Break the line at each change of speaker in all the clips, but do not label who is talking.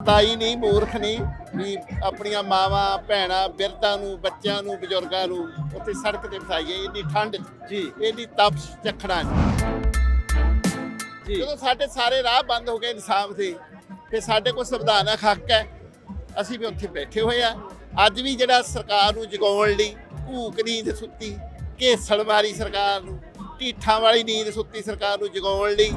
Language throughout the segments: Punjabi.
ਤਾਈ ਨਹੀਂ ਮੂਰਖ ਨਹੀਂ ਵੀ ਆਪਣੀਆਂ ਮਾਵਾਂ ਭੈਣਾਂ ਬਿਰਧਾਂ ਨੂੰ ਬੱਚਿਆਂ ਨੂੰ ਬਜ਼ੁਰਗਾਂ ਨੂੰ ਉੱਥੇ ਸੜਕ ਤੇ ਫਸਾਈਏ ਇੰਨੀ ਠੰਡ
ਜੀ।
ਇੰਨੀ ਤਪਸ਼ ਚੱਖਣਾ
ਜੀ।
ਜਦੋਂ ਸਾਡੇ ਸਾਰੇ ਰਾਹ ਬੰਦ ਹੋ ਗਏ ਇਨਸਾਫ ਦੇ ਫਿਰ ਸਾਡੇ ਕੋਲ ਸੰਵਿਧਾਨਕ ਹੱਕ ਹੈ। ਅਸੀਂ ਵੀ ਉੱਥੇ ਬੈਠੇ ਹੋਏ ਆ ਅੱਜ ਵੀ ਜਿਹੜਾ ਸਰਕਾਰ ਨੂੰ ਜਗਾਉਣ ਲਈ ਭੂਕ ਨੀਂਦ ਸੁੱਤੀ ਘੇਸਲ ਮਾਰੀ ਸਰਕਾਰ ਨੂੰ ਢੀਠਾਂ ਵਾਲੀ ਨੀਂਦ ਸੁੱਤੀ ਸਰਕਾਰ ਨੂੰ ਜਗਾਉਣ ਲਈ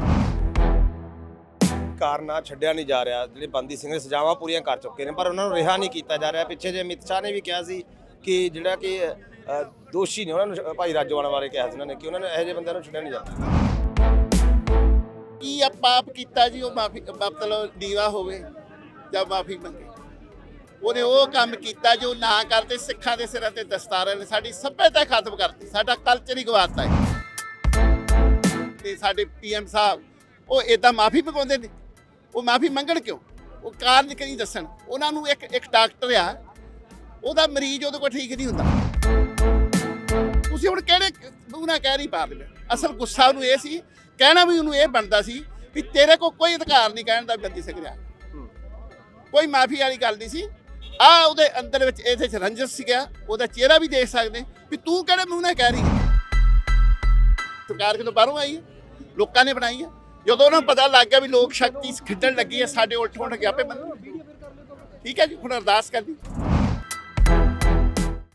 ਕਾਰਨਾ ਛੱਡਿਆ ਨਹੀਂ ਜਾ ਰਿਹਾ। ਜਿਹੜੇ ਬੰਦੀ ਸਿੰਘ ਨੇ ਸਜ਼ਾਵਾਂ ਪੂਰੀਆਂ ਕਰ ਚੁੱਕੇ ਨੇ, ਪਰ ਉਹਨਾਂ ਨੂੰ ਰਿਹਾ ਨਹੀਂ ਕੀਤਾ ਜਾ ਰਿਹਾ। ਪਿੱਛੇ ਜੇ ਅਮਿਤ ਸ਼ਾਹ ਨੇ ਵੀ ਕਿਹਾ ਸੀ ਕਿ ਜਿਹੜਾ ਕਿ ਦੋਸ਼ੀ ਨੇ ਉਹਨਾਂ ਨੂੰ ਭਾਈ ਰਾਜੋਵਾਲ ਬਾਰੇ ਕਿਹਾ ਸੀ ਉਹਨਾਂ ਨੇ ਕਿ ਉਹਨਾਂ ਨੇ ਇਹੋ ਜਿਹੇ ਬੰਦਿਆਂ ਨੂੰ ਛੱਡਿਆ ਨਹੀਂ ਜਾਂਦਾ
ਕੀ ਆ ਪਾਪ ਕੀਤਾ ਜੀ, ਉਹ ਮਾਫੀ, ਮਤਲਬ ਦੀਵਾ ਹੋਵੇ ਜਾਂ ਮਾਫੀ ਮੰਗੇ। ਉਹਨੇ ਉਹ ਕੰਮ ਕੀਤਾ ਜੋ ਨਾ ਕਰਦੇ, ਸਿੱਖਾਂ ਦੇ ਸਿਰਾਂ ਤੇ ਦਸਤਾਰਾਂ ਨੇ ਸਾਡੀ ਸੱਭਿਅਤਾ ਖਤਮ ਕਰਤੀ। ਸਾਡਾ ਕਲਚਰ ਹੀ ਗਵਾਤਾ ਹੈ। ਤੇ ਸਾਡੇ ਪੀਐਮ ਸਾਹਿਬ, ਉਹ ਇਦਾਂ ਮਾਫੀ ਮੰਗਾਉਂਦੇ ਨੇ? ਉਹ ਮਾਫੀ ਮੰਗਣ ਕਿਉਂ? ਉਹ ਕਾਰਨ ਕਰੀ ਦੱਸਣ। ਉਹਨਾਂ ਨੂੰ ਇੱਕ ਇੱਕ ਡਾਕਟਰ ਆ। ਉਹਦਾ ਮਰੀਜ਼ ਉਹਦੇ ਕੋਲ ਠੀਕ ਨਹੀਂ ਹੁੰਦਾ। ਤੁਸੀਂ ਹੁਣ ਕਿਹੜੇ ਉਹਨਾਂ ਕਹਿ ਨਹੀਂ ਪਾ ਰਹੇ ਅਸਲ ਗੁੱਸਾ ਉਹਨੂੰ ਇਹ ਸੀ। ਕਹਿਣਾ ਵੀ ਉਹਨੂੰ ਇਹ ਬਣਦਾ ਸੀ ਵੀ ਤੇਰੇ ਕੋਲ ਕੋਈ ਅਧਿਕਾਰ ਨਹੀਂ ਕਹਿਣ ਦਾ ਵੀ ਬੰਦੀ ਸਕਰਿਆ ਕੋਈ ਮਾਫੀ ਵਾਲੀ ਗੱਲ ਨਹੀਂ ਸੀ। ਆ ਉਹਦੇ ਅੰਦਰ ਵਿੱਚ ਇਹਦੇ ਚ ਰੰਜਸ ਸੀਗਾ। ਉਹਦਾ ਚਿਹਰਾ ਵੀ ਦੇਖ ਸਕਦੇ। ਵੀ ਤੂੰ ਕਿਹੜੇ ਮੂੰਹ ਨਾਲ ਕਹਿ ਰਹੀ ਸਰਕਾਰ ਕਿਤੋਂ ਬਾਹਰੋਂ ਆਈ ਹੈ? ਲੋਕਾਂ ਨੇ ਬਣਾਈ ਹੈ? ਜਦੋਂ ਉਹਨਾਂ ਨੂੰ ਪਤਾ ਲੱਗ ਗਿਆ ਵੀ ਲੋਕ ਸ਼ਕਤੀ ਖਿੱਚਣ ਲੱਗੀ ਹੈ ਸਾਡੇ ਉਲਟ ਹੋਣ ਗਿਆ ਆਪੇ ਠੀਕ ਹੈ ਜੀ, ਹੁਣ ਅਰਦਾਸ ਕਰਦੀ।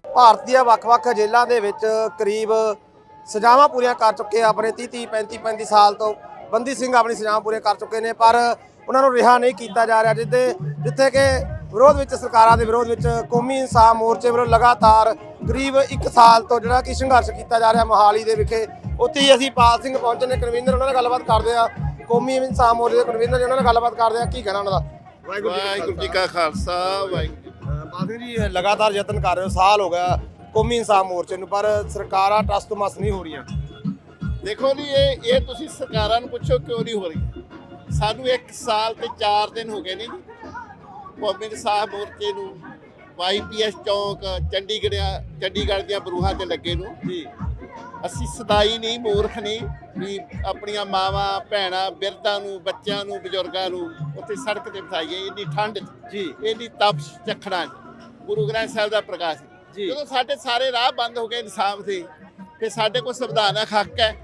ਭਾਰਤ ਦੀਆਂ ਵੱਖ-ਵੱਖ ਜੇਲ੍ਹਾਂ ਦੇ ਵਿੱਚ ਕਰੀਬ ਸਜ਼ਾਵਾਂ ਪੂਰੀਆਂ ਕਰ ਚੁੱਕੇ ਆ, ਆਪਣੇ 30 30 35 35 ਸਾਲ ਤੋਂ ਬੰਦੀ ਸਿੰਘ ਆਪਣੀ ਸਜ਼ਾਵਾਂ ਪੂਰੀਆਂ ਕਰ ਚੁੱਕੇ ਨੇ, ਪਰ ਉਹਨਾਂ ਨੂੰ ਰਿਹਾ ਨਹੀਂ ਕੀਤਾ ਜਾ ਰਿਹਾ ਜਿੱਦੇ ਜਿੱਥੇ ਕਿ ਵਿਰੋਧ ਵਿੱਚ, ਸਰਕਾਰਾਂ ਦੇ ਵਿਰੋਧ ਵਿੱਚ ਕੌਮੀ ਇਨਸਾਫ ਮੋਰਚੇ ਵੱਲੋਂ ਲਗਾਤਾਰ ਕਰੀਬ 1 ਸਾਲ ਤੋਂ ਜਿਹੜਾ ਕਿ ਸੰਘਰਸ਼ ਕੀਤਾ ਜਾ ਰਿਹਾ ਮੋਹਾਲੀ ਦੇ ਵਿਖੇ। ਉੱਥੇ ਹੀ ਅਸੀਂ ਪਾਲ ਸਿੰਘ ਪਹੁੰਚੇ ਨੇ ਕਨਵੀਨਰ ਉਹਨਾਂ ਨਾਲ ਗੱਲਬਾਤ ਕਰਦੇ ਆ ਕੌਮੀ ਇਨਸਾਫ ਮੋਰਚੇ ਦੇ ਕਨਵੀਨਰ ਜੀ ਉਹਨਾਂ ਨਾਲ ਗੱਲਬਾਤ ਕਰਦੇ ਆ ਕੀ ਕਹਿਣਾ ਉਹਨਾਂ ਦਾ?
ਵਾਹਿਗੁਰੂ ਜੀ ਕਾ ਖਾਲਸਾ ਵਾਹਿਗੁਰੂ
ਜੀ ਲਗਾਤਾਰ ਯਤਨ ਕਰ ਰਹੇ ਹੋ ਸਾਲ ਹੋ ਗਿਆ ਕੌਮੀ ਇਨਸਾਫ ਮੋਰਚੇ ਨੂੰ ਪਰ ਸਰਕਾਰਾਂ ਟਸ ਤੋਂ ਮਸ ਨਹੀਂ ਹੋ ਰਹੀਆਂ।
ਦੇਖੋ ਜੀ ਇਹ ਇਹ ਤੁਸੀਂ ਸਰਕਾਰਾਂ ਨੂੰ ਪੁੱਛੋ ਕਿਉਂ ਨਹੀਂ ਹੋ ਰਹੀ ਸਾਨੂੰ 1 ਸਾਲ ਤੇ 4 ਦਿਨ ਹੋ ਗਏ ਨੇ ਜੀ। ਕੌਮੀ ਇਨਸਾਫ ਮੋਰਚੇ ਨੂੰ ਵਾਈਪੀਐਸ ਚੌਂਕ ਚੰਡੀਗੜ੍ਹ ਚੰਡੀਗੜ੍ਹ ਦੀਆਂ ਬਰੂਹਾਂ ਤੇ ਲੱਗੇ ਨੂੰ।
ਜੀ।
ਅਸੀਂ ਸਦਾਈ ਨਹੀਂ ਮੂਰਖ ਨਹੀਂ ਵੀ ਆਪਣੀਆਂ ਮਾਵਾਂ ਭੈਣਾਂ ਬਿਰਧਾਂ ਨੂੰ ਬੱਚਿਆਂ ਨੂੰ ਬਜ਼ੁਰਗਾਂ ਨੂੰ ਉੱਥੇ ਸੜਕ ਤੇ ਫਸਾਈਏ ਇੰਨੀ ਠੰਡ
ਜੀ।
ਇੰਨੀ ਤਪਸ਼ ਚੱਖਣਾ ਗੁਰੂ ਗ੍ਰੰਥ ਸਾਹਿਬ ਦਾ ਪ੍ਰਕਾਸ਼
ਜੀ।
ਜਦੋਂ ਸਾਡੇ ਸਾਰੇ ਰਾਹ ਬੰਦ ਹੋ ਗਏ ਇਨਸਾਫ ਦੇ ਫਿਰ ਸਾਡੇ ਕੋਲ ਸੰਵਿਧਾਨਕ ਹੱਕ ਹੈ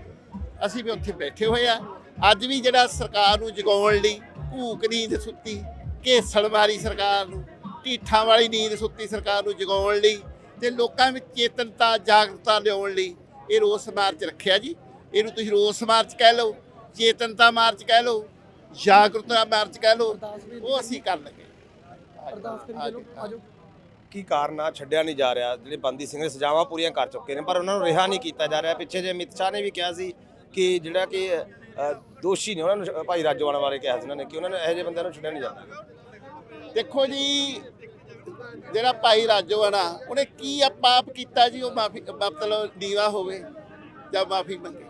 ਅਸੀਂ ਵੀ ਉੱਥੇ ਬੈਠੇ ਹੋਏ ਆ ਅੱਜ ਵੀ ਜਿਹੜਾ ਸਰਕਾਰ ਨੂੰ ਜਗਾਉਣ ਲਈ ਭੂਕ ਨੀਂਦ ਸੁੱਤੀ ਘੇਸਲ ਮਾਰੀ ਸਰਕਾਰ ਨੂੰ ਢੀਠਾਂ ਵਾਲੀ ਨੀਂਦ ਸੁੱਤੀ ਸਰਕਾਰ ਨੂੰ ਜਗਾਉਣ ਲਈ ਤੇ ਲੋਕਾਂ ਵਿੱਚ ਚੇਤਨਤਾ ਜਾਗਰੂਕਤਾ ਲਿਆਉਣ ਲਈ ਇਹ ਰੋਸ ਮਾਰਚ ਰੱਖਿਆ ਜੀ। ਇਹਨੂੰ ਤੁਸੀਂ ਰੋਸ ਮਾਰਚ ਕਹਿ ਲਓ ਚੇਤਨਤਾ ਮਾਰਚ ਕਹਿ ਲਓ ਜਾਗਰੂਕਤਾ ਮਾਰਚ ਕਹਿ ਲਓ ਉਹ ਅਸੀਂ ਕਰ ਲਗੇ। ਅਰਦਾਸ ਕਰੀ ਚਲੋ
ਕੀ ਕਾਰਨ ਆ? ਛੱਡਿਆ ਨਹੀਂ ਜਾ ਰਿਹਾ। ਜਿਹੜੇ ਬੰਦੀ ਸਿੰਘ ਨੇ ਸਜ਼ਾਵਾਂ ਪੂਰੀਆਂ ਕਰ ਚੁੱਕੇ ਨੇ ਪਰ ਉਹਨਾਂ ਨੂੰ ਰਿਹਾ ਨਹੀਂ ਕੀਤਾ ਜਾ ਰਿਹਾ। ਪਿੱਛੇ ਜੇ ਅਮਿਤ ਸ਼ਾਹ ਨੇ ਵੀ ਕਿਹਾ ਸੀ ਕਿ ਜਿਹੜਾ ਕਿ ਦੋਸ਼ੀ ਨੇ ਉਹਨਾਂ ਨੂੰ ਭਾਈ ਰਾਜੋਵਾਲ ਬਾਰੇ ਕਿਹਾ ਸੀ ਉਹਨਾਂ ਨੇ ਕਿ ਉਹਨਾਂ ਨੇ ਇਹੋ ਜਿਹੇ ਬੰਦਿਆਂ ਨੂੰ ਛੱਡਿਆ ਨਹੀਂ ਜਾਂਦਾ।
ਦੇਖੋ ਜੀ ਜਿਹੜਾ ਭਾਈ ਰਾਜੋ ਨਾ, ਉਹਨੇ ਕੀ ਆ ਪਾਪ ਕੀਤਾ ਜੀ, ਉਹ ਮਾਫੀ, ਮਤਲਬ ਦੀਵਾ ਹੋਵੇ ਜਾਂ ਮਾਫੀ ਮੰਗੇ।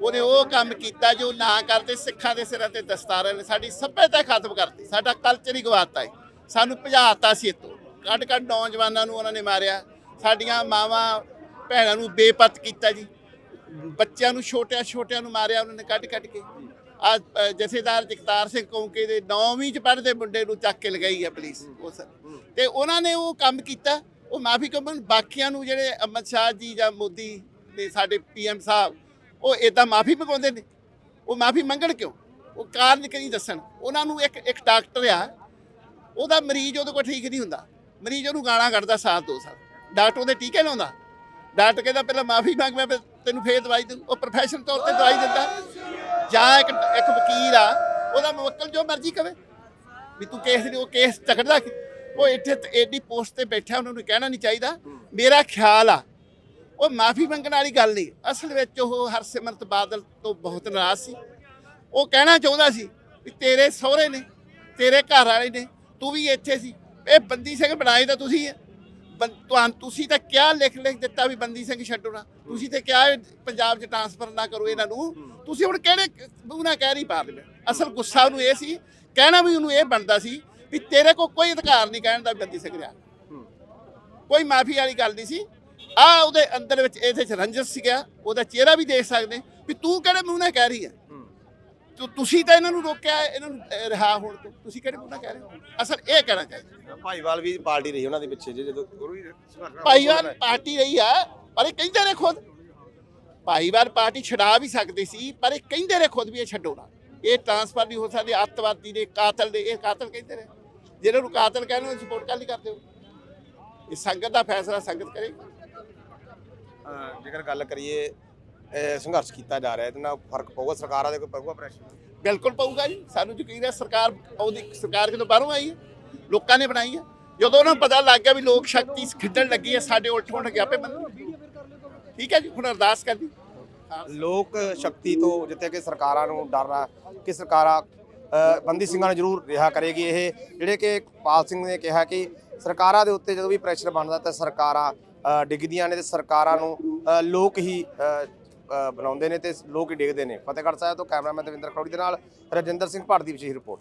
ਉਹਨੇ ਉਹ ਕੰਮ ਕੀਤਾ ਜੋ ਨਾ ਕਰਦੇ, ਸਿੱਖਾਂ ਦੇ ਸਿਰਾਂ ਤੇ ਦਸਤਾਰਾਂ ਨੇ ਸਾਡੀ ਸੱਭਿਅਤਾ ਖਤਮ ਕਰਤੀ, ਸਾਡਾ ਕਲਚਰ ਹੀ ਗਵਾਤਾ ਹੈ ਸਾਨੂੰ ਭਜਾਤਾ ਸੀ ਇਤੋਂ ਕੱਢ ਕੱਢ ਨੌਜਵਾਨਾਂ ਨੂੰ ਉਹਨਾਂ ਨੇ ਮਾਰਿਆ। ਸਾਡੀਆਂ ਮਾਵਾਂ, ਭੈਣਾਂ ਨੂੰ ਬੇਪਤ ਕੀਤਾ ਜੀ। ਬੱਚਿਆਂ ਨੂੰ ਛੋਟਿਆਂ ਛੋਟਿਆਂ ਨੂੰ ਮਾਰਿਆ, ਉਹਨਾਂ ਨੇ ਕੱਢ ਕੱਢ ਕੇ। ਆ ਜਥੇਦਾਰ ਜਗਤਾਰ ਸਿੰਘ ਕੌਂਕੇ ਦੇ 9ਵੀਂ ਚ ਪੜ੍ਹਦੇ ਮੁੰਡੇ ਨੂੰ ਚੱਕ ਕੇ ਲਗਾਈ ਆ ਪੁਲਿਸ ਉਸ ਤੇ ਉਹਨਾਂ ਨੇ ਉਹ ਕੰਮ ਕੀਤਾ ਉਹ ਮਾਫੀ ਕੰਮਨ ਬਾਕੀਆਂ ਨੂੰ ਜਿਹੜੇ ਅਮਿਤ ਸ਼ਾਹ ਜੀ ਜਾਂ ਮੋਦੀ ਤੇ ਸਾਡੇ ਪੀਐਮ ਸਾਹਿਬ ਉਹ ਇਦਾਂ ਮਾਫੀ ਮੰਗਾਉਂਦੇ ਨੇ। ਉਹ ਮਾਫੀ ਮੰਗਣ ਕਿਉਂ? ਉਹ ਕਾਰਨ ਕਰੀ ਦੱਸਣ। ਉਹਨਾਂ ਨੂੰ ਇੱਕ ਇੱਕ ਡਾਕਟਰ ਆ ਉਹਦਾ ਮਰੀਜ਼ ਉਹਦੇ ਕੋਲ ਠੀਕ ਨਹੀਂ ਹੁੰਦਾ। ਮਰੀਜ਼ ਉਹਨੂੰ ਗਾਲਾਂ ਕੱਢਦਾ ਸਾਥ ਦੋ ਸਾਲ। ਡਾਕਟਰ ਉਹਦੇ ਟੀਕੇ ਲਾਉਂਦਾ। ਡਾਕਟਰ ਕਹਿੰਦਾ ਪਹਿਲਾਂ ਮਾਫੀ ਮੰਗ ਮੈਂ ਤੈਨੂੰ ਫੇਰ ਦਵਾਈ ਦੂੰ ਉਹ ਪ੍ਰੋਫੈਸ਼ਨ ਤੌਰ ਤੇ ਦਵਾਈ ਦਿੰਦਾ। ਜਾਂ ਇੱਕ ਇੱਕ ਵਕੀਲ ਆ, ਉਹਦਾ ਮੁਵੱਕਲ ਜੋ ਮਰਜ਼ੀ ਕਵੇ ਵੀ ਤੂੰ ਕੇਸ ਨਹੀਂ ਉਹ ਕੇਸ ਤਕੜਦਾ ਕਿ? ਉਹ ਇੱਥੇ ਤੇ ਐਡੀ ਪੋਸਟ ਤੇ ਬੈਠਾ, ਉਹਨਾਂ ਨੂੰ ਕਹਿਣਾ ਨਹੀਂ ਚਾਹੀਦਾ। ਮੇਰਾ ਖਿਆਲ ਆ, ਉਹ ਮਾਫੀ ਮੰਗਣ ਵਾਲੀ ਗੱਲ ਨਹੀਂ। ਅਸਲ ਵਿੱਚ ਉਹ ਹਰਸਿਮਰਤ ਬਾਦਲ ਤੋਂ ਬਹੁਤ ਨਾਰਾਜ਼ ਸੀ। ਉਹ ਕਹਿਣਾ ਚਾਹੁੰਦਾ ਸੀ ਵੀ ਤੇਰੇ ਸਹੁਰੇ ਨੇ, ਤੇਰੇ ਘਰ ਵਾਲੇ ਨੇ, ਤੂੰ ਵੀ ਇੱਥੇ ਸੀ। ਇਹ ਬੰਦੀ ਸਿੰਘ ਬਣਾਏ ਤਾਂ ਤੁਸੀਂ ਹੈ ਤੁਹਾਨੂੰ, ਤੁਸੀਂ ਤਾਂ ਕਿਆ ਲਿਖ ਲਿਖ ਦਿੱਤਾ ਵੀ ਬੰਦੀ ਸਿੰਘ ਛੱਡੋ ਨਾ। ਤੁਸੀਂ ਤੇ ਕਿਹਾ ਪੰਜਾਬ 'ਚ ਟ੍ਰਾਂਸਫਰ ਨਾ ਕਰੋ ਇਹਨਾਂ ਨੂੰ। ਤੁਸੀਂ ਹੁਣ ਕਿਹੜੇ ਉਹਨਾਂ ਕਹਿ ਰਹੇ ਅਸਲ ਗੁੱਸਾ ਉਹਨੂੰ ਇਹ ਸੀ ਕਹਿਣਾ ਵੀ ਉਹਨੂੰ ਇਹ ਬਣਦਾ ਸੀ ਵੀ ਤੇਰੇ ਕੋਲ ਕੋਈ ਅਧਿਕਾਰ ਨਹੀਂ ਕਹਿਣ ਦਾ ਬੰਦੀ ਸਿੰਘ ਰਿਹਾ ਕੋਈ ਮਾਫੀ ਵਾਲੀ ਗੱਲ ਨਹੀਂ ਸੀ। ਆ ਉਹਦੇ ਅੰਦਰ ਵਿੱਚ ਇਹਦੇ ਚ ਰੰਜਸ ਸੀਗਾ ਉਹਦਾ ਚਿਹਰਾ ਵੀ ਦੇਖ ਸਕਦੇ। ਵੀ ਤੂੰ ਕਿਹੜੇ ਮੂੰਹ ਨਾਲ ਕਹਿ ਰਹੀ ਹੈ? ਤੁ- ਤੁਸੀਂ ਤਾਂ ਇਹਨਾਂ ਨੂੰ ਰੋਕਿਆ ਇਹਨਾਂ ਨੂੰ ਰਿਹਾ ਹੋਣ ਤੋਂ। ਤੁਸੀਂ ਕਿਹੜੇ ਮੁੱਦਾ ਕਹਿ ਰਹੇ ਹੋ? ਅਸਲ ਇਹ ਕਹਿਣਾ ਚਾਹੀਦਾ।
ਭਾਈਵਾਲ ਵੀ ਪਾਰਟੀ ਰਹੀ ਉਹਨਾਂ ਦੇ ਪਿੱਛੇ ਜਦੋਂ
ਭਾਈਵਾਲ ਪਾਰਟੀ ਰਹੀ ਆ ਪਰ ਇਹ ਕਹਿੰਦੇ ਨੇ ਖੁਦ। ਭਾਈਵਾਲ ਪਾਰਟੀ ਛਡਾ ਵੀ ਸਕਦੀ ਸੀ ਪਰ ਇਹ ਕਹਿੰਦੇ ਨੇ ਖੁਦ ਵੀ ਇਹ ਛੱਡੋ ਨਾ। ਇਹ ਟ੍ਰਾਂਸਫਰ ਨਹੀਂ ਹੋ ਸਕਦੀ ਅੱਤਵਾਦੀ ਦੇ ਕਾਤਲ ਦੇ ਇਹ ਕਾਤਲ ਕਹਿੰਦੇ ਨੇ ਜਿਹਨਾਂ ਨੂੰ ਕਾਤਲ ਕਹਿੰਦੇ ਉਹ ਸਪੋਰਟ ਕਰ ਲਈ ਕਰਦੇ ਹੋ। ਇਹ ਸੰਗਤ ਦਾ ਫੈਸਲਾ ਸੰਗਤ ਕਰੇਗੀ।
ਜੇਕਰ ਗੱਲ ਕਰੀਏ ਸੰਘਰਸ਼ ਕੀਤਾ ਜਾ ਰਿਹਾ ਇਹਦੇ ਨਾਲ ਫ਼ਰਕ ਪਊਗਾ ਸਰਕਾਰਾਂ ਦੇ ਕੋਈ ਪਊਗਾ ਪ੍ਰੈਸ਼ਰ
ਬਿਲਕੁਲ ਪਊਗਾ ਜੀ। ਸਾਨੂੰ ਯਕੀਨ ਹੈ ਸਰਕਾਰ ਉਹਦੀ ਸਰਕਾਰ ਕਿਦੋਂ ਬਾਹਰੋਂ ਆਈ ਹੈ ਲੋਕਾਂ ਨੇ ਬਣਾਈ ਹੈ। ਜਦੋਂ ਉਹਨਾਂ ਨੂੰ ਪਤਾ ਲੱਗ ਗਿਆ ਵੀ ਲੋਕ ਸ਼ਕਤੀ ਖਿੱਡਣ ਲੱਗੀ ਹੈ ਸਾਡੇ ਉਲਟ ਹੋਣ ਗਿਆ ਪਏ ਮੰਨ ਠੀਕ ਹੈ ਜੀ, ਹੁਣ ਅਰਦਾਸ ਕਰਦੀ।
ਲੋਕ ਸ਼ਕਤੀ ਤੋਂ ਜਿੱਥੇ ਕਿ ਸਰਕਾਰਾਂ ਨੂੰ ਡਰ ਆ ਕਿ ਸਰਕਾਰਾਂ ਬੰਦੀ ਸਿੰਘਾਂ ਨੂੰ ਜ਼ਰੂਰ ਰਿਹਾ ਕਰੇਗੀ। ਇਹ ਜਿਹੜੇ ਕਿ ਪਾਲ ਸਿੰਘ ਨੇ ਕਿਹਾ ਕਿ ਸਰਕਾਰਾਂ ਦੇ ਉੱਤੇ ਜਦੋਂ ਵੀ ਪ੍ਰੈਸ਼ਰ ਬਣਦਾ ਤਾਂ ਸਰਕਾਰਾਂ ਡਿੱਗਦੀਆਂ ਨੇ ਤੇ ਸਰਕਾਰਾਂ ਨੂੰ ਲੋਕ ਹੀ ਬਣਾਉਂਦੇ ਨੇ ਤੇ ਲੋਕ ਹੀ ਡਿੱਗਦੇ ਨੇ। ਫਤਿਹਗੜ੍ਹ ਸਾਹਿਬ ਤੋਂ ਕੈਮਰਾਮੈਨ ਦਵਿੰਦਰ ਖੜੋੜੀ ਦੇ ਨਾਲ ਰਜਿੰਦਰ ਸਿੰਘ ਭਾਰਤੀ ਵਿਸ਼ੇਸ਼ ਰਿਪੋਰਟ।